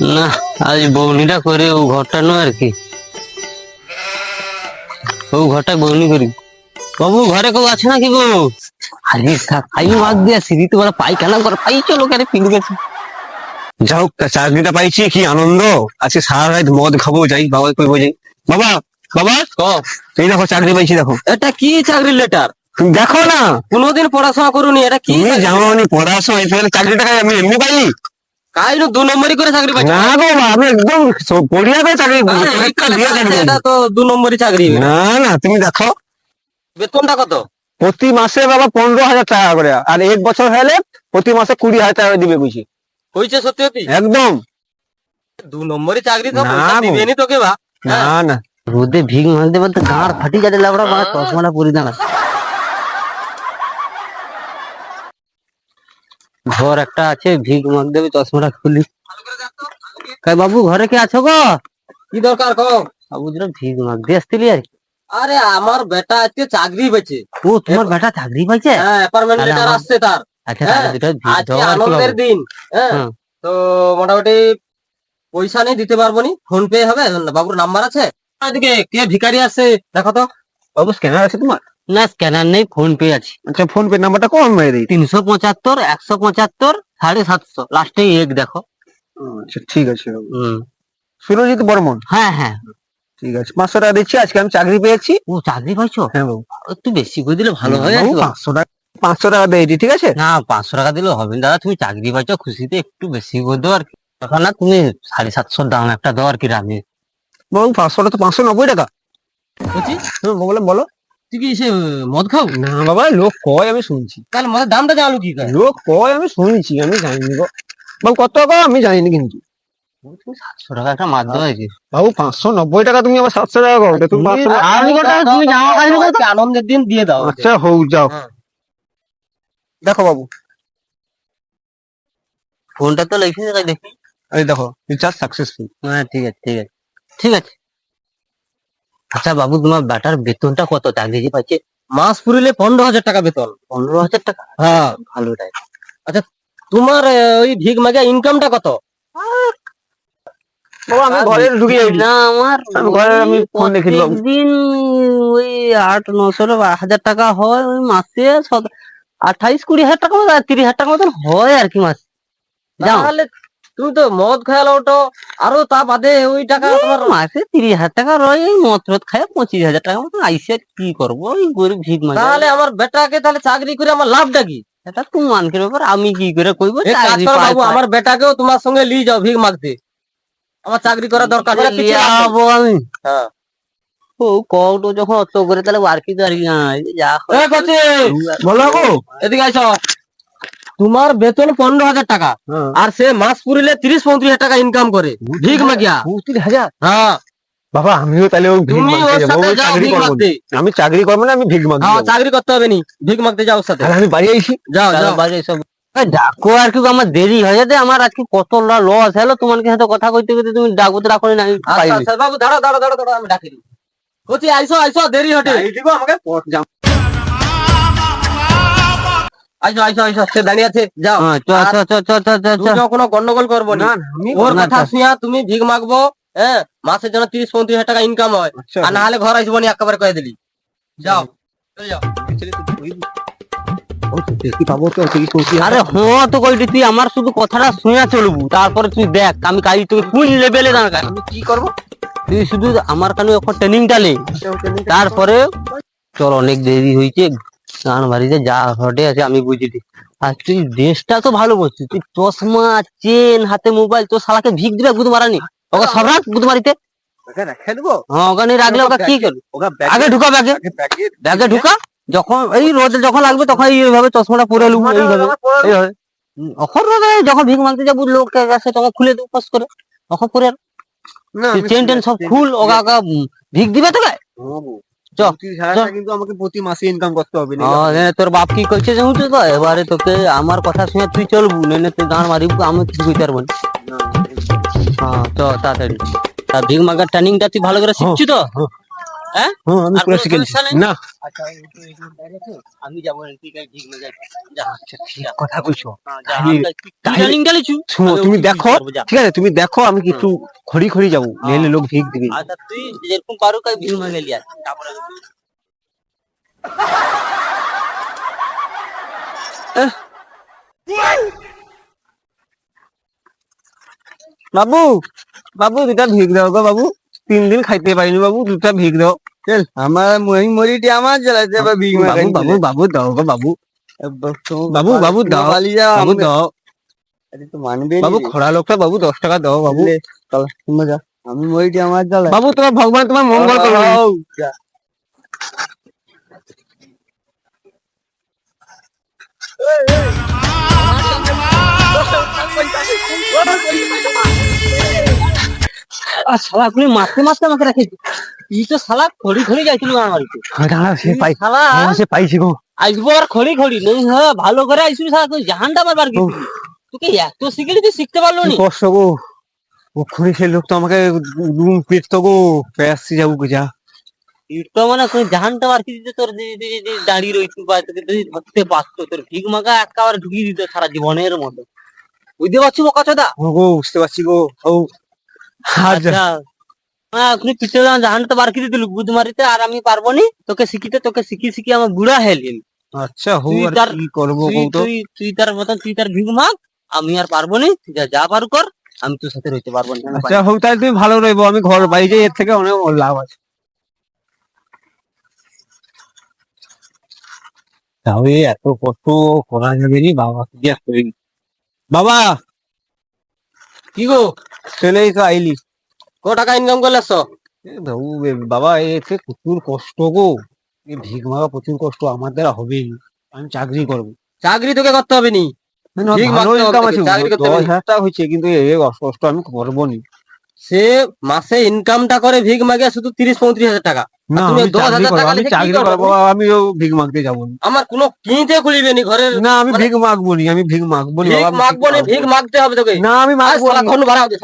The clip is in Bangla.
না আজ বৌনিটা করে ও ঘরটা নয় আর কি। ও ঘরটা বৌনি করি। বাবু ঘরে কেউ আছে নাকি বউ? আরে আই মাগ দিয়া সিঁড়ি তো বড় পায়খানা করে পাই চলো কেন পিল গেছে যাই হোক চাকরিটা পাইছি কি আনন্দ? আজকে সারা রাত মদ খাব যাই বাবা কইবো যাই। বাবা বাবা ক? এই দেখো চাকরি পাইছি দেখো। এটা কি চাকরির লেটার দেখো না। কোনোদিন পড়াশোনা করুনি এটা কি জানো পড়াশোনা চাকরিটা আমি এমনি পাইনি? কাজ দু নম্বরই করে চাকরি পাচ্ছি না গো আমি একদম পড়িয়া পেয়ে চাকরি আরে, পরীক্ষা দিয়ে চাকরি এটা তো দু নম্বরই চাকরি। না না তুমি দেখো বেতনটা কত? প্রতি মাসে বাবা পনেরো হাজার টাকা করে আর এক বছর হলে প্রতি মাসে কুড়ি হাজার টাকা দিবে বুঝি। হয়েছে সত্যি সত্যি? একদম। দু নম্বরই চাকরি তো। দিবেনি তোকে বা। না না। রোদে ভিগ মারতে পারতে গাঁড় ফাটি যাতে লাবড়া মানে চশমাটা পরি দাঁড়া ঘর একটা আছে ভিগ মাগ দেবে চশমাটা খুলি। কাই বাবু ঘরে কে আছো গো? কি দরকার কো বাবু যেন ভিগ মাগ দিয়ে আসছিলি আর। আরে আমার বেটা আজকে চাকরি পেয়েছে। ও তোমার বেটা চাকরি পাইছে হ্যাঁ অ্যাপার্টমেন্ট লেটার আসছে তার। আচ্ছা হ্যাঁ, আজকে আনন্দের দিন হ্যাঁ। তো মোটামুটি পয়সা নেই দিতে পারব নি ফোন পে হবে বাবুর নাম্বার আছে। এদিকে কে ভিখারি আছে দেখো তো। বাবু স্ক্যানার আছে তোমার? না স্ক্যানার নেই ফোন পে আছে। আচ্ছা ফোন পে নাম্বারটা কম মেরে দিই তিনশো পঁচাত্তর একশো পঁচাত্তর সাড়ে সাতশো। লাস্টে এক দেখো। আচ্ছা ঠিক আছে। হুম। সুরজিৎ বর্মন? হ্যাঁ হ্যাঁ। ঠিক আছে। পাঁচশো টাকা দিচ্ছি আজকে আমি চাকরি পেয়েছি। ও চাকরি পাইছো? হ্যাঁ বাবু। একটু বেশি করে দিলে ভালো হয়। পাঁচশো টাকা পাঁচশো টাকা দিয়েছি ঠিক আছে? না পাঁচশো টাকা দিলে হবে না। দাদা তুমি চাকরি পাইছো খুশিতে একটু বেশি করে দাও আর কি। তখন না তুমি সাড়ে সাতশোর দাম একটা দাও আর কি রাখবে বাবু পাঁচশোটা তো পাঁচশো নব্বই টাকা। বলছি? বলে বলো। তুই কি সে মদ খাও? না বাবা লোক কয় আমি শুনছি। তাহলে মদের দামটা জানলো কি করে? লোক কয় আমি শুনছি আমি জানিনি গো। বাবু কত টাকা? আমি জানিনি কিন্তু। সাতশো টাকা একটা দাও আর বাবু পাঁচশো নব্বই টাকা তুমি আবার সাতশো টাকা করো। তুমি জামা আনন্দের দিন দিয়ে দাও। আচ্ছা হোক যাও। হ্যাঁ। দেখো বাবু। ফোনটা তো লিখে দেখি। এই দেখো রিচার্জ সাকসেসফুল হ্যাঁ ঠিক আছে ঠিক আছে। ঠিক আছে। আচ্ছা বাবু তোমার বেটার বেতনটা কত? চাকরি যে পাচ্ছে। মাস পুরিলে পনেরো হাজার টাকা বেতন। পনেরো হাজার টাকা? হ্যাঁ ভালো টাই আচ্ছা তোমার ওই ভিগ মাগা ইনকামটা কত? আমি ঘরে ঢুকে যাই না আমার ঘরে আমি ফোন দেখি। দিন ওই আট নশো হাজার টাকা হয় ওই মাসে আঠাইশ কুড়ি হাজার টাকা মতো তিরিশ হাজার টাকা মতন হয় আর কি মাস। তাহলে তুমি তো মদ খেয়াল ওঠো আরও তা বাদে ওই টাকা তোমার মাসে তিরিশ হাজার টাকা রয় এই মদ টদ খায় পঁচিশ হাজার টাকা মতো আইসে কি করব ওই গরিব ভিক মানে তাহলে আমার বেটাকে তাহলে চাকরি করে আমার লাভটা কি? এটা তুমি মানকের ব্যাপার আমি কি করে কইবো বাবু আমার বেটাকেও তোমার সঙ্গে নিয়ে যাও ভিগ মাগতে। আমার চাকরি করা দরকার আমি। হ্যাঁ। ও কৌটো যখন অত করে তাহলে আর কি তো আর কি নাই, যা বলো এদিকে আইসো। তোমার বেতন পনেরো হাজার টাকা। আর সে মাস পুরিলে তিরিশ পঁয়ত্রিশ হাজার টাকা ইনকাম করে। ভিগ মাগিয়া? পঁয়ত্রিশ হাজার? হ্যাঁ। বাবা আমিও তাহলে ভিক। আমি চাকরি করব না আমি ভিক মাগতে হ্যাঁ চাকরি করতে হবে নি। ভিগ মাগতে যাও সাথে। আমি বাড়ি আইছি। যাও যাও। বাড়ি সব ডাকো আর কি আমার দেরি হয়ে যাবে আমার আজকে কত লস হলো তোমার সাথে কথা কইতে কইতে তুমি ডাকো তো ডাকো না আমি আচ্ছা। আচ্ছা বাবু দাঁড়া দাঁড়া দাঁড়া দাঁড়া আমি ডাকি দিই। আইসো আইসো দেরি হটে। আমাকে পথ যাও আইসো আইসো আইসো সে দাঁড়িয়ে আছে যাও। হ্যাঁ, চ চ চ চ চ চ চ তুমিও কোনো গন্ডগোল করব না। না না, আমি ওর কথা আচ্ছা। শুনিয়া তুমি মাগবো হ্যাঁ মাসের জন্য তিরিশ পঁয়ত্রিশ হাজার টাকা ইনকাম হয়। আচ্ছা। আর না হলে ঘর আসব নি একেবারে কয়ে দিলি। যাও যাও। ও, দেখি পাবো তো তিরিশ পঁয়ত্রিশ আরে হ্যাঁ তো কইটি তুই আমার শুধু কথাটা শুনে চলবু তারপরে তুই দেখ আমি কাজ তুমি কোন লেভেলে দাঁড়া আমি কি করব? তুই শুধু আমার কানে এখন ট্রেনিংটা লে তারপরে চল অনেক দেরি হয়েছে গান বাড়িতে যা ঘটে আছে আমি বুঝিনি। আর তুই ড্রেসটা তো ভালো বলছিস তুই চশমা চেন হাতে মোবাইল তো শালাকে ভিক দিবে বুধ মারানি ওকে সব রাখ বুধ মারিতে দেবো। হ্যাঁ ওখানে রাখলে ওকে কি করবি? আগে ঢুকা ব্যাগে। ব্যাগে ঢুকা যখন এই রোদে যখন লাগবে তখন এইভাবে চশমাটা পরে লুবো এইভাবে এইভাবে। হুম, রোদে যখন ভিক মাগতে যাব লোক কাছে তখন খুলে দেবো পাস করে। তখন পরে না চেন টেন সব খুল ওগা ওগা ভিক দিবে তোকে? কিন্তু আমাকে প্রতি মাসে ইনকাম করতে হবে না তোর বাপ কি করছে জানুছো তো? এবারে তোকে আমার কথা শুনে তুই চলবু নেনে তুই গান মারিব আমি কিছু কইতে পারব না হ্যাঁ তো তাড়াতাড়ি। তা ভিগ মাগার টার্নিংটা তুই ভালো করে শিখছি তো? হ্যাঁ? হ্যাঁ আমি পুরো? না। আচ্ছা আমি যাব আচ্ছা কথা কইছো। হ্যাঁ? শোনো আমি তুমি দেখো ঠিক আছে তুমি দেখো আমি কিছু খড়ি খড়ি যাব নেলে লোক ভিক দিবে। আচ্ছা তুই যেরকম পারো কাজ ভিড় মাগে লিয়া তারপরে বাবু বাবু দুটা ভিক দাও গো বাবু। তিন দিন খাইতে পারিনি বাবু দুটা ভিক দাও। চল আমার মই মরিটি আমার জ্বালাতে বা বিগ বাবু বাবু বাবু দাও গো বাবু। বাবু, বাবু, দাও। বাবু দাও। আরে তো মানবে বাবু খরা লোকটা বাবু দশ টাকা দাও বাবু। মজা আমি মরিটি আমার জ্বালা বাবু তোমার ভগবান তোমার মঙ্গল করবে আর শালা আপনি মারতে মারতে আমাকে রেখেছি ই তো শালা খড়ি খড়ি যাইছিল আমার বাড়িতে। দাঁড়া সে পাই শালা হ্যাঁ, সে পাইছি গো। আসব আর খড়ি খড়ি নেই হ্যাঁ ভালো করে আইসবি শালা তুই জাহানটা আমার বার গেছিলি তোকে এত শিখেলি তুই শিখতে পারল নি। কষ্ট গো। ও খুঁড়ি সে লোক তো আমাকে রুম গো। পেয়াসি যাব গো যা। ইটটা মানে জাহানটা আর কি দিতে তোর দাঁড়িয়ে রইতু বা তোকে যদি ধরতে পারতো তোর ভিক মাগা একেবারে ঢুকিয়ে দিত সারা জীবনের মতো। বুঝতে পারছি বোকা চোদা গো বুঝতে পারছি গো। ও আচ্ছা। হ্যাঁ আপনি পিছনে জাহানটা বার করে দিল মারিতে আর আমি পারব নি। তোকে শিখিতে তোকে শিখি শিখি আমার বুড়া হেলিন। আচ্ছা হো আর কি করব তুই তুই তুই তার মতন তুই তার ভিক মাগ আমি আর পারব নি। তুই যা যা পারু কর আমি তোর সাথে রইতে পারব না। আচ্ছা হোক তাহলে তুমি ভালো রইবো আমি ঘর বাড়ি যাই এর থেকে অনেক লাভ আছে। তাহলে এত কষ্ট করা যাবে নি বাবা কি আর বাবা! কি গো? চলেই তো আইলি। ক টাকা ইনকাম বাবু এতে প্রচুর কষ্ট গো। এই ভিক প্রচুর কষ্ট আমার দ্বারা হবেই আমি চাকরি করব। চাকরি তোকে করতে হবে নি। কিন্তু কষ্ট আমি করব নি। সে মাসে ইনকামটা করে ভিক মাগে শুধু তিরিশ পঁয়ত্রিশ হাজার টাকা। না আমি দশ চাকরি হাজার করব টাকা আমি চাকরি করবে আমিও ভিক মাগতে যাব না। আমার কোনো কিনতে খুলিবে নি ঘরের না আমি মানে- ভিক মাগবো নি আমি ভিক মাগবো নি ভিক আমি মাগবো না ভিক মাগতে হবে তোকে না আমি মাগবো শালা নি। ঘন ভাড়া দে।